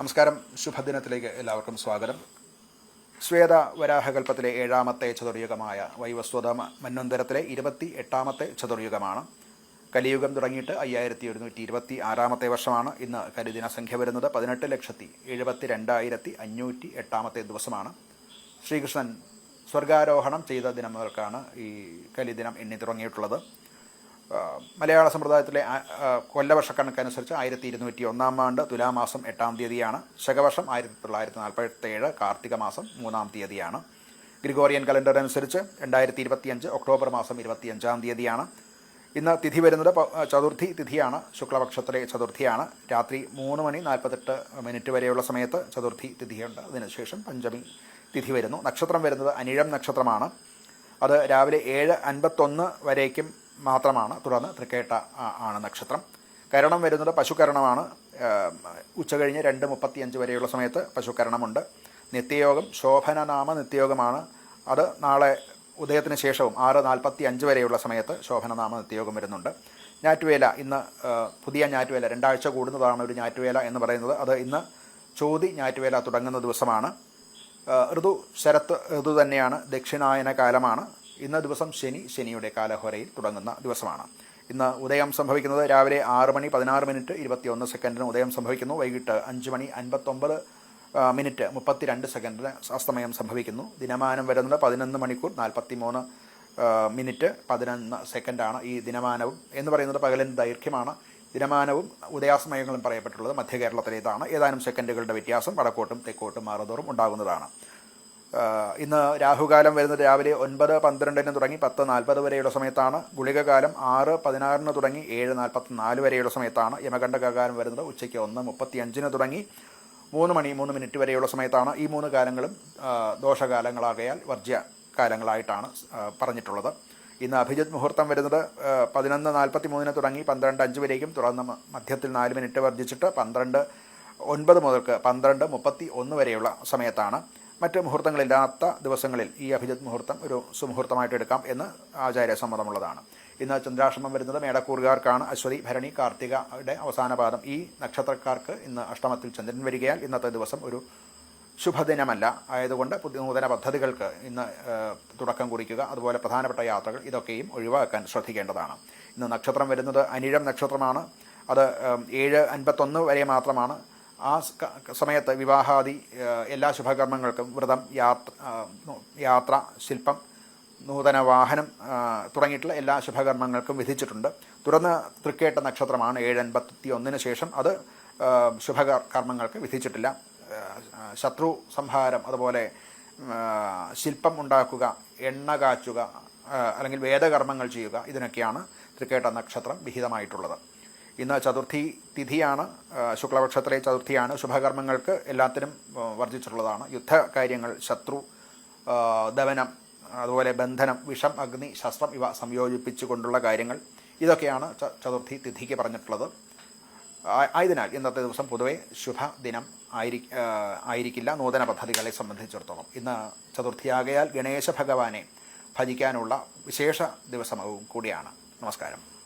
നമസ്കാരം. ശുഭദിനത്തിലേക്ക് എല്ലാവർക്കും സ്വാഗതം. ശ്വേത വരാഹകൽപ്പത്തിലെ ഏഴാമത്തെ ചതുർയുഗമായ വൈവസ്വത മന്വന്തരത്തിലെ ഇരുപത്തി എട്ടാമത്തെ ചതുർയുഗമാണ്. കലിയുഗം തുടങ്ങിയിട്ട് അയ്യായിരത്തി ഒരുന്നൂറ്റി ഇരുപത്തി ആറാമത്തെ വർഷമാണ് ഇന്ന് കലിദിന സംഖ്യ വരുന്നത്. പതിനെട്ട് ലക്ഷത്തി എഴുപത്തി രണ്ടായിരത്തി അഞ്ഞൂറ്റി എട്ടാമത്തെ ദിവസമാണ്. ശ്രീകൃഷ്ണൻ സ്വർഗാരോഹണം ചെയ്ത ദിനം മുതൽക്കാണ് ഈ കലിദിനം എണ്ണി തുടങ്ങിയിട്ടുള്ളത്. മലയാള സമ്പ്രദായത്തിലെ കൊല്ലവർഷക്കണക്കനുസരിച്ച് ആയിരത്തി ഇരുന്നൂറ്റി ഒന്നാം ആണ്ട് തുലാമാസം എട്ടാം തീയതിയാണ്. ശകവർഷം ആയിരത്തി തൊള്ളായിരത്തി നാൽപ്പത്തേഴ് കാർത്തിക മാസം മൂന്നാം തീയതിയാണ്. ഗ്രിഗോറിയൻ കലണ്ടർ അനുസരിച്ച് രണ്ടായിരത്തി ഇരുപത്തിയഞ്ച് ഒക്ടോബർ മാസം ഇരുപത്തിയഞ്ചാം തീയതിയാണ്. ഇന്ന് തിഥി വരുന്നത് ചതുർത്ഥി തിഥിയാണ്. ശുക്ലപക്ഷത്തിലെ ചതുർത്ഥിയാണ്. രാത്രി മൂന്ന് മണി നാൽപ്പത്തെട്ട് മിനിറ്റ് വരെയുള്ള സമയത്ത് ചതുർത്ഥി തിഥിയുണ്ട്. അതിനുശേഷം പഞ്ചമി തിഥി വരുന്നു. നക്ഷത്രം വരുന്നത് അനിഴം നക്ഷത്രമാണ്. അത് രാവിലെ ഏഴ് അൻപത്തൊന്ന് വരേക്കും മാത്രമാണ്. തുടർന്ന് തൃക്കേട്ട ആണ് നക്ഷത്രം. കരണം വരുന്നത് പശുകരണമാണ് ഉച്ചകഴിഞ്ഞ് ഉച്ച കഴിഞ്ഞ് രണ്ട് മുപ്പത്തിയഞ്ച് വരെയുള്ള സമയത്ത് പശുകരണമുണ്ട് നിത്യയോഗം ശോഭനനാമ നിത്യയോഗമാണ്. അത് നാളെ ഉദയത്തിന് ശേഷവും ആറ് നാൽപ്പത്തി അഞ്ച് വരെയുള്ള സമയത്ത് ശോഭനനാമ നിത്യയോഗം വരുന്നുണ്ട്. ഞാറ്റുവേല ഇന്ന് പുതിയ ഞാറ്റുവേല രണ്ടാഴ്ച കൂടുന്നതാണ് ഒരു ഞാറ്റുവേല എന്ന് പറയുന്നത്. അത് ഇന്ന് ചോതി ഞാറ്റുവേല തുടങ്ങുന്ന ദിവസമാണ്. ഋതു ശരത്ത് ഋതു തന്നെയാണ്. ദക്ഷിണായന കാലമാണ്. ഇന്ന് ദിവസം ശനി ശനിയുടെ കാലഹോരയിൽ തുടങ്ങുന്ന ദിവസമാണ്. ഇന്ന് ഉദയം സംഭവിക്കുന്നത് രാവിലെ ആറ് മണി പതിനാറ് മിനിറ്റ് ഇരുപത്തിയൊന്ന് സെക്കൻഡിന് ഉദയം സംഭവിക്കുന്നു. വൈകിട്ട് അഞ്ച് മണി അൻപത്തൊമ്പത് മിനിറ്റ് മുപ്പത്തിരണ്ട് സെക്കൻഡിന് അസ്തമയം സംഭവിക്കുന്നു. ദിനമാനം വരുന്നത് പതിനൊന്ന് മണിക്കൂർ നാൽപ്പത്തി മൂന്ന് മിനിറ്റ് പതിനൊന്ന് സെക്കൻഡാണ് ഈ ദിനമാനവും എന്ന് പറയുന്നത് പകലിന്റെ ദൈർഘ്യമാണ്. ദിനമാനവും ഉദയാസമയങ്ങളും പറയപ്പെട്ടുള്ളത് മധ്യ കേരളത്തിലേതാണ്. ഏതാനും സെക്കൻഡുകളുടെ വ്യത്യാസം വടക്കോട്ടും തെക്കോട്ടും മാറുതോറും ഉണ്ടാകുന്നതാണ്. ഇന്ന് രാഹുകാലം വരുന്നത് രാവിലെ ഒൻപത് പന്ത്രണ്ടിന് തുടങ്ങി പത്ത് നാൽപ്പത് വരെയുള്ള സമയത്താണ്. ഗുളികകാലം ആറ് പതിനാറിന് തുടങ്ങി ഏഴ് നാൽപ്പത്തി നാല് വരെയുള്ള സമയത്താണ്. യമകണ്ഠകാലം വരുന്നത് ഉച്ചയ്ക്ക് ഒന്ന് മുപ്പത്തി അഞ്ചിന് തുടങ്ങി മൂന്ന് മണി മൂന്ന് മിനിറ്റ് വരെയുള്ള സമയത്താണ് ഈ മൂന്ന് കാലങ്ങളും ദോഷകാലങ്ങളാകയാൽ വർജ്യ കാലങ്ങളായിട്ടാണ് പറഞ്ഞിട്ടുള്ളത്. ഇന്ന് അഭിജിത് മുഹൂർത്തം വരുന്നത് പതിനൊന്ന് നാൽപ്പത്തി മൂന്നിന് തുടങ്ങി പന്ത്രണ്ട് അഞ്ച് വരേക്കും. തുടർന്ന് മധ്യത്തിൽ നാല് മിനിറ്റ് വർദ്ധിച്ചിട്ട് പന്ത്രണ്ട് ഒൻപത് മുതൽക്ക് പന്ത്രണ്ട് മുപ്പത്തി ഒന്ന് വരെയുള്ള സമയത്താണ്. മറ്റ് മുഹൂർത്തങ്ങളില്ലാത്ത ദിവസങ്ങളിൽ ഈ അഭിജിത് മുഹൂർത്തം ഒരു സുമുഹൂർത്തമായിട്ട് എടുക്കാം എന്ന് ആചാര്യ സമ്മതമുള്ളതാണ് ഇന്ന് ചന്ദ്രാശ്രമം വരുന്നത് മേടക്കൂറുകാർക്കാണ്. അശ്വതി ഭരണി കാർത്തികയുടെ അവസാന പാദം ഈ നക്ഷത്രക്കാർക്ക് ഇന്ന് അഷ്ടമത്തിൽ ചന്ദ്രൻ വരികയാൽ ഇന്നത്തെ ദിവസം ഒരു ശുഭദിനമല്ല. ആയതുകൊണ്ട് പുതിയ നൂതന പദ്ധതികൾക്ക് ഇന്ന് തുടക്കം കുറിക്കുക. അതുപോലെ പ്രധാനപ്പെട്ട യാത്രകൾ ഇതൊക്കെയും ഒഴിവാക്കാൻ ശ്രദ്ധിക്കേണ്ടതാണ്. ഇന്ന് നക്ഷത്രം വരുന്നത് അനിഴം നക്ഷത്രമാണ്. അത് ഏഴ് അൻപത്തൊന്ന് വരെ മാത്രമാണ്. ആ സമയത്ത് വിവാഹാദി എല്ലാ ശുഭകർമ്മങ്ങൾക്കും വ്രതം യാത്ര യാത്ര ശില്പം നൂതന വാഹനം തുടങ്ങിയിട്ടുള്ള എല്ലാ ശുഭകർമ്മങ്ങൾക്കും വിധിച്ചിട്ടുണ്ട്. തുടർന്ന് തൃക്കേട്ട നക്ഷത്രമാണ് ഏഴ് അൻപത്തി ഒന്നിന് ശേഷം അത് ശുഭകർമ്മങ്ങൾക്ക് വിധിച്ചിട്ടില്ല. ശത്രു സംഹാരം അതുപോലെ ശില്പം ഉണ്ടാക്കുക എണ്ണ കാച്ചുക അല്ലെങ്കിൽ വേദകർമ്മങ്ങൾ ചെയ്യുക ഇതിനൊക്കെയാണ് തൃക്കേട്ട നക്ഷത്രം വിഹിതമായിട്ടുള്ളത്. ഇന്ന് ചതുർത്ഥി തിഥിയാണ് ശുക്ലപക്ഷത്തിലെ ചതുർത്ഥിയാണ്. ശുഭകർമ്മങ്ങൾക്ക് എല്ലാത്തിനും വർജിച്ചിട്ടുള്ളതാണ്. യുദ്ധകാര്യങ്ങൾ ശത്രു ദവനം അതുപോലെ ബന്ധനം വിഷം അഗ്നി ശസ്ത്രം ഇവ സംയോജിപ്പിച്ചുകൊണ്ടുള്ള കാര്യങ്ങൾ. ഇതൊക്കെയാണ് ചതുർത്ഥി തിഥിക്ക് പറഞ്ഞിട്ടുള്ളത്. ആയതിനാൽ ഇന്നത്തെ ദിവസം പൊതുവെ ശുഭദിനം ആയിരി ആയിരിക്കില്ല. നൂതന പദ്ധതികളെ സംബന്ധിച്ചിടത്തോളം. ഇന്ന് ചതുർത്ഥിയാകയാൽ ഗണേശ ഭഗവാനെ ഭജിക്കാനുള്ള വിശേഷ ദിവസവും കൂടിയാണ്. നമസ്കാരം.